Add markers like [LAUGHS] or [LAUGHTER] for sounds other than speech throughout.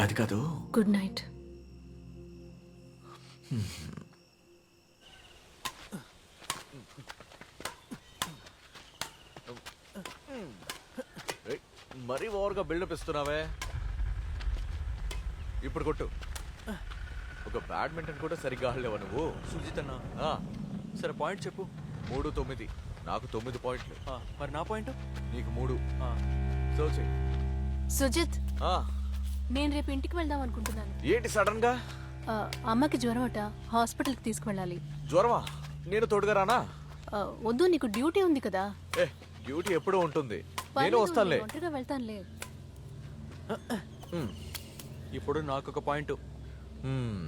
అది కాదు. Good night మరీ ఓవర్గా బిల్డప్ ఇస్తున్నావే. ఇప్పుడు కొట్టు. ఒక బ్యాడ్మింటన్ కూడా సరిగ్గా ఆడలేవా నువ్వు? సుజిత్ అన్న. ఆ, సరే పాయింట్ చెప్పు. మూడు తొమ్మిది. నాకు తొమ్మిది పాయింట్లు. ఆ, మరి నా పాయింట్? నీకు మూడు. ఆ, సో చెయ్. సుజిత్. ఆ. నేను రేపు ఇంటికి వెళ్దాం అనుకుంటున్నాను. ఏంటి సడన్గా? ఆ, అమ్మకి జ్వరం అట. హాస్పిటల్కి తీసుకువెళ్ళాలి. జ్వరమా? నేను తోడుగా రానా? ఆ, వద్దు నీకు డ్యూటీ ఉంది కదా. ఏ డ్యూటీ ఎప్పుడూ ఉంటుంది. నేను పర్లేదు, వస్తానులే. నేను ఒంటరిగా వెళ్తానులే. ఉమ్, ఇప్పుడు నాకు ఒక పాయింట్. ఉమ్.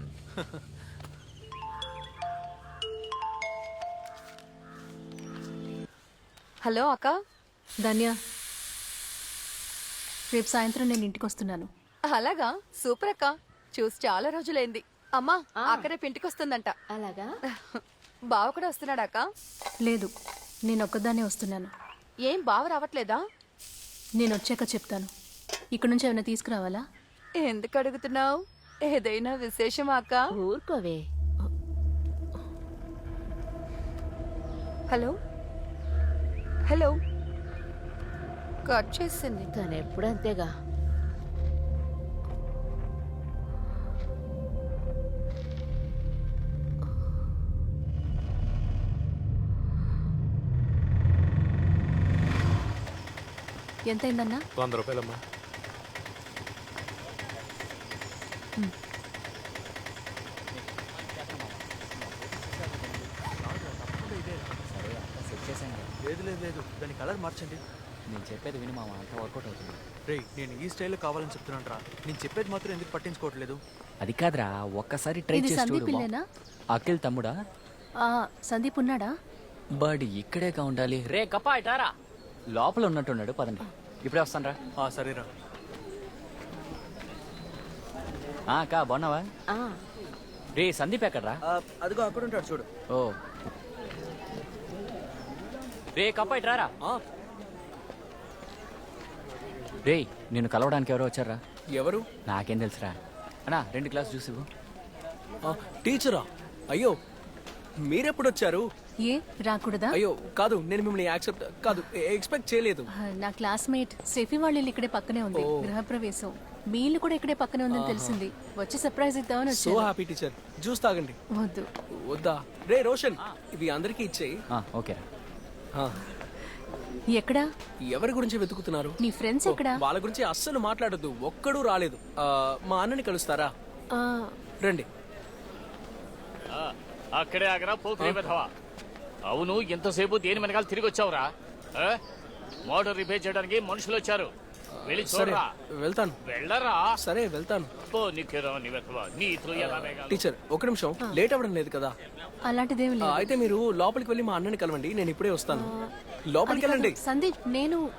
హలో అక్క. ధన్య. రేపు సాయంత్రం నేను ఇంటికి వస్తున్నాను. అలాగా? సూపర్ అక్క చూసి చాలా రోజులైంది. అమ్మా అక్క రేపు ఇంటికి వస్తుందంట అలాగా? బావ కూడా వస్తున్నాడా అక్క లేదు నేను ఒక్కదాన్నే వస్తున్నాను. ఏం బావ రావట్లేదా? నేను వచ్చాక చెప్తాను. ఇక్కడ నుంచి ఏమైనా తీసుకురావాలా? ఎందుకు అడుగుతున్నావు? ఏదైనా విశేషమా అక్క? ఊరుకోవే. హలో? హలో? కట్ చేసింది. తను ఎప్పుడు అంతేగా ఎంతైందన్నా? వంద రూపాయలమ్మా. లేదు లేదు లేదు. దాని కలర్ మార్చండి. నేను చెప్పేది విని మామ అంతా వర్కౌట్ అవుతుంది. రే నేను ఈ స్టైల్లో కావాలని చెప్తున్నాను రా. నేను చెప్పేది మాత్రం ఎందుకు పట్టించుకోవట్లేదు? అది కాదురా ఒక్కసారి ట్రై ఇది చేసి సందీప్ చూడు ఇల్లేనా? అఖిల్ తమ్ముడా? ఆ, సందీప్ ఉన్నాడా? బడ్ ఇక్కడేగా ఉండాలి. రే కప్పా ఇటారా లోపల ఉన్నట్టున్నాడు. పదండి. ఇప్పుడే వస్తాను రా. ఆ సరేరా. అక్క బాగున్నావా? ఆ, రే సందీప్ ఎక్కడ్రా? అదిగో అక్కడ ఉంటాడు చూడు. ఓ. రే కప్పా ఇటారా రే నేను కలవడానికి ఎవరో వచ్చారా? ఎవరు? నాకేం తెలుసురా. అన్నా రెండు గ్లాస్ జ్యూస్ ఇవ్వు. ఆ, టీచరా? అయ్యో మీరెప్పుడు వచ్చారు ఏ రాకూడదా? అయ్యో కాదు నేను మిమ్మల్ని యాక్సెప్ట్ కాదు ఎక్స్పెక్ట్ చేయలేదు. నా క్లాస్మేట్ స్టెఫీ వాళ్ళ ఇల్లు ఇక్కడే పక్కనే ఉంది గృహప్రవేశం. మీ ఇల్లు కూడా ఇక్కడే పక్కనే ఉందని తెలిసింది. వచ్చి సర్ప్రైజ్ ఇద్దామని సో హ్యాపీ టీచర్. జ్యూస్ తాగండి. వద్దు. వద్దా? రే రోషన్ ఇవి అందరికీ ఇచ్చేయి ఆ, ఓకే. ఎక్కడా? ఎవరి గురించి వెతుకుతున్నారు? నీ ఫ్రెండ్స్ ఎక్కడా? వాళ్ళ గురించి అస్సలు మాట్లాడొద్దు ఒక్కడూ రాలేదు. మా అన్నని కలుస్తారా? ఆ, రండి. అక్కడే ఆగరా విధవా అవును ఎంతసేపు దేని వెనకాల తిరిగి వచ్చావురా? ఆ? మోటార్ రిపేర్ చేయడానికి మనుషులు వచ్చారు. వెళ్ళి సరే చూడరా. వెళ్తాను. వెళ్ళరా? సరే వెళ్తాను. పో నిక్కేరా నీ వేగాలి? టీచర్ ఒక నిమిషం. లేట్ అవ్వడం లేదు కదా. అలాంటిదేమి లేదు. అయితే మీరు లోపలికి వెళ్ళి మా అన్నని కలవండి. నేను ఇప్పుడే వస్తాను. లోపలికి వెళ్ళండి. సందీప్ నేను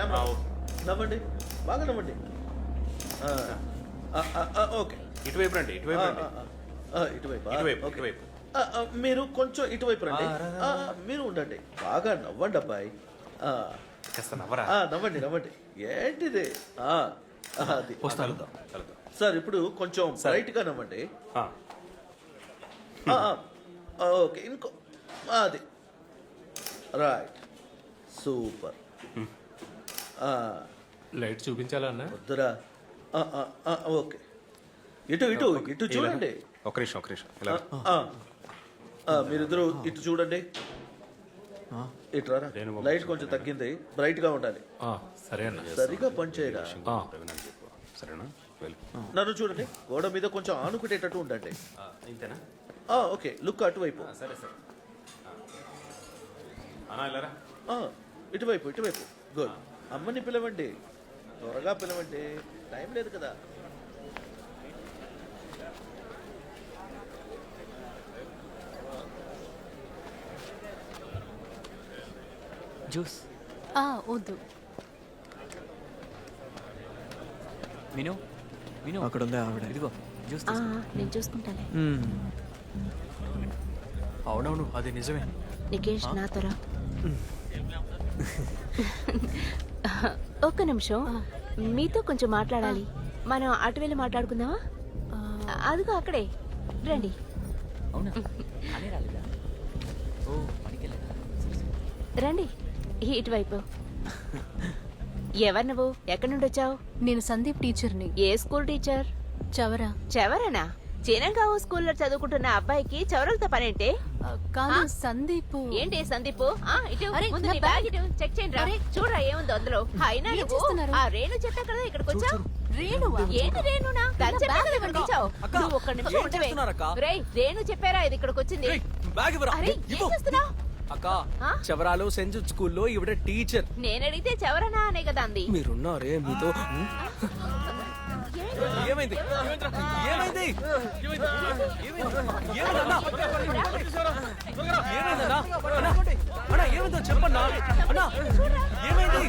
కెమెరా నవ్వండి బాగా నవ్వండి ఓకే. ఇటువైపు రండి ఇటువైపు రండి. ఇటువైపు ఇటువైపు, ఓకే. ఇటువైపు. మీరు కొంచెం ఇటువైపు రండి. మీరు ఉండండి. బాగా నవ్వండి అబ్బాయి కాస్త నవ్వరా? నవ్వండి నవ్వండి. ఏంటిది? అది. సార్ ఇప్పుడు కొంచెం బ్రైట్గా నవ్వండి. ఓకే. ఇంకో అది. రైట్. సూపర్. లైట్ చూపించాలా అన్న వద్దురా. ఆ, ఆ, ఆ, ఓకే. ఇటు ఇటు ఇటు చూడండి. ఒక నిమిషం ఒక నిమిషం. ఇలా. మీరిద్దరు ఇటు చూడండి. ఇటు రారా. లైట్ కొంచెం తగ్గింది. బ్రైట్గా ఉండాలి. ఆ, సరే అన్న. సరిగా చెప్పు. సరేనా? నన్ను చూడండి. గోడ మీద కొంచెం ఆనుకునేటట్టు ఉండండి. ఇంతేనా? ఓకే. లుక్ అటువైపు. సరే సరే. ఇటువైపు ఇటువైపు. గుడ్. అమ్మని పిలవండి. త్వరగా పిలవండి. టైం లేదు కదా. జ్యూస్. ఆ, వద్దు. విను విను అక్కడ ఉంది ఆవిడ. ఇదిగో జ్యూస్ ఆ, నేను చూసుకుంటాలే. అవునవును అది నిజమే. నికేష్ నా త్వర. [LAUGHS] [LAUGHS] ఒక్క నిమిషం. మీతో కొంచెం మాట్లాడాలి. మనం అటు వెళ్ళి మాట్లాడుకుందామా? అదిగో అక్కడే. రండి. రండి. ఇటువైపు. ఎవరు నువ్వు? ఎక్కడి నుండి వచ్చావు నేను సందీప్ టీచర్ని. ఏ స్కూల్ టీచర్? చవరా. చెవరనా? చినంగావు స్కూల్లో చదువుకుంటున్న అబ్బాయికి చవరలతో పనేంటే? కాదు సందీప్. ఏంటి సందీప్? ఆ, ఇటు అరే, ముందు నా నీ బ్యాగ్ ఇటు చెక్ చేయండి రా. చూడరా ఏముందో అందులో? అయినా ఏం నువ్వు చేస్తున్నారు? ఆ రేణు చెప్పా కదా ఇక్కడికి వచ్చావు? రేణువా? ఏంటి రేణునా? తను చెప్పా కదా ఇక్కడికి వచ్చావు అక్క, నువ్వు ఒక్క నిమిషం ఏం ఉండవే చేస్తున్నారక్క? రేయ్ రేణు చెప్పారా ఇది ఇక్కడికి వచ్చింది? ఏయ్, బ్యాగ్ ఇవ్వరా? అరే ఏం ఇవ్వు. చేస్తున్నావు? అక్క ఆ? చెవరాలు సెంట్ జూట్ స్కూల్లో ఈవిడ టీచర్. నేను అడిగితే చెవరనా అనే కదా అంది. మీరున్నారే మీతో? ఏమైంది? ఏమైంది? ఏమైంది? ఏమైందన్నా ఏమైందన్నా అన్నా ఏమైందో చెప్పన్నా? అన్నా ఏమైంది?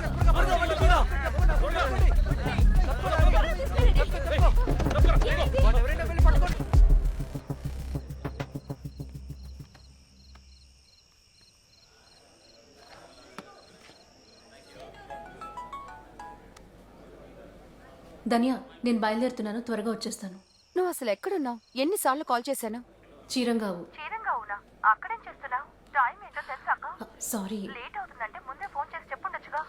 ధన్య నేను బయలుదేరుతున్నాను త్వరగా వచ్చేస్తాను. నువ్వు అసలు ఎక్కడున్నావు? ఎన్నిసార్లు కాల్ చేశాను? చీరంగావు. చీరంగా ఉన్నా అక్కడేం చేస్తున్నావు? టైం ఏంటో తెలుసాక ఆ, సారీ. లేట్ అవుతుందంటే ముందే ఫోన్ చేసి చెప్పుండొచ్చుగా.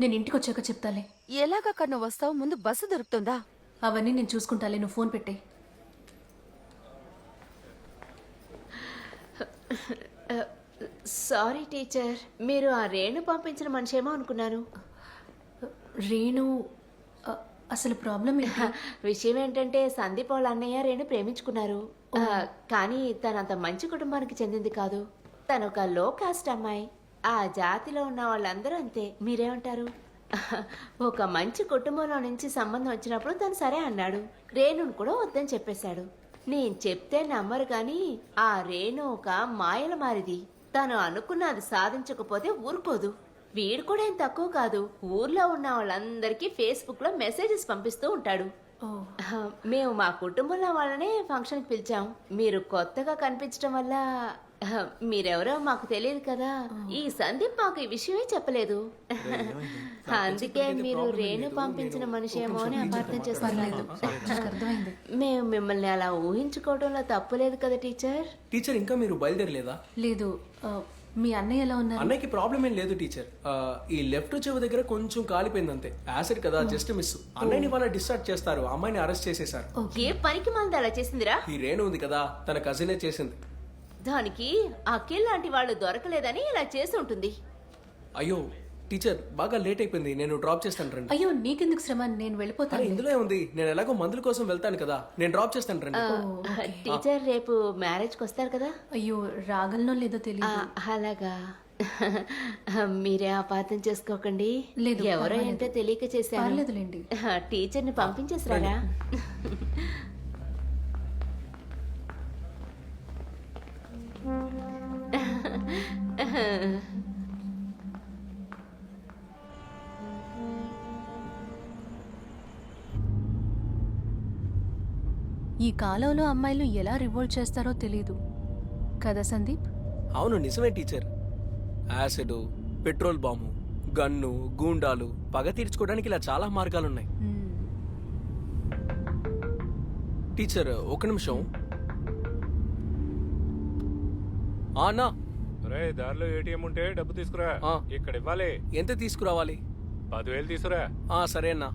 నేను ఇంటికి వచ్చాక చెప్తాలే. ఎలాగక్కడ నువ్వు వస్తావు? ముందు బస్సు దొరుకుతుందా? అవన్నీ నేను చూసుకుంటాలే నువ్వు ఫోన్ పెట్టే. సారీ టీచర్ మీరు ఆ రేణు పంపించిన మనిషేమో అనుకున్నాను. రేణు అసలు ప్రాబ్లం [LAUGHS] విషయం ఏంటంటే సందీప్ వాళ్ళ అన్నయ్య రేణు ప్రేమించుకున్నారు. కానీ తను అంత మంచి కుటుంబానికి చెందింది కాదు. తను ఒక లో కాస్ట్ అమ్మాయి. ఆ జాతిలో ఉన్న వాళ్ళందరూ అంతే. మీరేమంటారు? [LAUGHS] ఒక మంచి కుటుంబంలో నుంచి సంబంధం వచ్చినప్పుడు తను సరే అన్నాడు. రేణును కూడా వద్దని చెప్పేశాడు. నేను చెప్తే నమ్మరు కానీ ఆ రేణు ఒక మాయల మారిది. తను అనుకున్నది సాధించకపోతే ఊరుకోదు. వీడు కూడా ఏం తక్కువ కాదు. ఊర్లో ఉన్న వాళ్ళందరికీ ఫేస్బుక్లో మెసేజెస్ పంపిస్తూ ఉంటాడు. మేము మా కుటుంబంలో వాళ్ళనే ఫంక్షన్కి పిలిచాం. మీరు కొత్తగా కనిపించడం వల్ల మీరెవరో మాకు తెలియదు కదా. ఈ సందీప్ మాకు ఈ విషయమే చెప్పలేదు. అందుకే మీరు రేణు పంపించిన మనిషేమో అని అపార్థం అర్థమైంది. మేము మిమ్మల్ని అలా ఊహించుకోవడంలో తప్పులేదు కదా టీచర్? టీచర్ ఇంకా మీరు బయలుదేరలేదా? లేదు. మీ అన్నయ్య ఎలా ఉన్నారు? అన్నయ్యకి ప్రాబ్లం ఏం లేదు టీచర్ ఆ, ఈ లెఫ్ట్ చెవి దగ్గర కొంచెం కాలిపోయింది అంతే. యాసిడ్ కదా జస్ట్ మిస్ అన్నయ్యని వాళ్ళ డిశ్చార్జ్ చేస్తారు ఆ అమ్మాయిని అరెస్ట్ చేసేశారు. ఏ పనికి మంది అలా చేసిందిరా? ఈ రేణు ఉంది కదా తన కజినే చేసింది. దానికి అఖిల్ లాంటి వాళ్ళు దొరకలేదని ఇలా చేసి ఉంటుంది. అయ్యో టీచర్ బాగా లేట్ అయిపోయింది. నేను డ్రాప్ చేస్తాను రండి. అయ్యో నీకెందుకు శ్రమ? నేను అరే వెళ్ళిపోతాను ఇందులో ఉంది నేను ఎలాగో మందుల కోసం వెళ్తాను కదా. నేను డ్రాప్ చేస్తాను రండి. టీచర్ రేపు మ్యారేజ్కి వస్తారు కదా? అయ్యో రాగలనో లేదో ఆ, తెలియదు అలాగా. మీరే అపార్థం చేసుకోకండి. లేదు, ఎవరో పర్వాలేదు. ఏంటో తెలియక చేశాను. పర్లేదులేండి. టీచర్ని పంపించేసారా [LAUGHS] ఈ కాలంలో అమ్మాయిలు ఎలా రివోల్ట్ చేస్తారో తెలియదు కదా సందీప్? అవును నిజమే teacher. Acid petrol bomb gun గూండాలు పగ తీర్చుకోవడానికి ఇలా చాలా మార్గాలున్నాయి. టీచర్ ఒక నిమిషం. ఆ, అన్నా. రే దారిలో ఏటీఎం ఉంటే డబ్బు తీసుకురా. ఇక్కడ ఇవ్వాలి. ఎంత తీసుకురావాలి? పదివేలు తీసుకురా. ఆ, సరే అన్నా.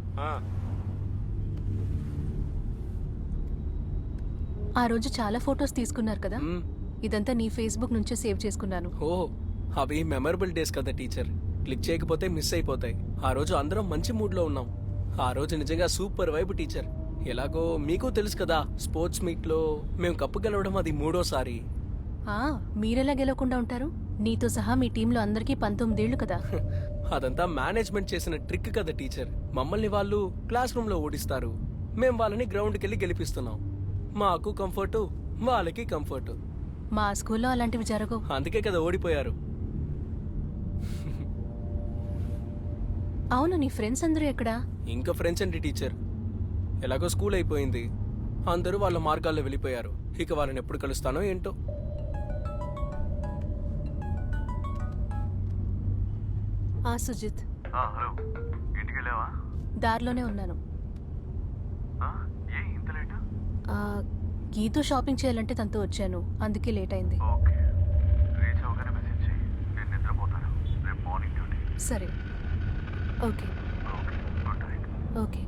ఆ. రోజు చాలా ఫొటోస్ తీసుకున్నారు కదా. ఇదంతా నీ ఫేస్బుక్ నుంచే సేవ్ చేసుకున్నాను. ఓ అవి మెమరబుల్ డేస్ కదా టీచర్. క్లిక్ చేయకపోతే మిస్ అయిపోతాయి. ఆ రోజు అందరం మంచి మూడ్లో ఉన్నాం. ఆ రోజు నిజంగా సూపర్ వైబ్ టీచర్. ఎలాగో మీకు తెలుసు కదా స్పోర్ట్స్ మీట్లో మేము కప్పు గెలవడం అది మూడోసారి. ఆ మీరెలా గెలవకుండా ఉంటారు? నీతో సహా మీ టీంలో అందరికీ పంతొమ్మిదేళ్ళు కదా. అదంతా మేనేజ్మెంట్ చేసిన ట్రిక్ కదా టీచర్. మమ్మల్ని వాళ్ళు క్లాస్ రూమ్లో ఓడిస్తారు. మేం వాళ్ళని గ్రౌండ్కి వెళ్ళి గెలిపిస్తున్నాం. మాకు కంఫర్టు వాళ్ళకి కంఫర్టు. మా స్కూల్లో అలాంటివి జరగవు. అందుకే కదా ఓడిపోయారు. అవును నీ ఫ్రెండ్స్ అందరూ ఎక్కడా? ఇంకా ఫ్రెండ్స్ అండి టీచర్. ఎలాగో స్కూల్ అయిపోయింది. అందరూ వాళ్ళ మార్గాల్లో వెళ్ళిపోయారు. ఇక వాళ్ళని ఎప్పుడు కలుస్తానో ఏంటో. ఆ సుజిత్. హలో. ఇంటికి వెళ్ళావా? దారిలోనే ఉన్నాను. గీతో షాపింగ్ చేయాలంటే తనతో వచ్చాను. అందుకే లేట్ అయింది. సరే. ఓకే. ఓకే.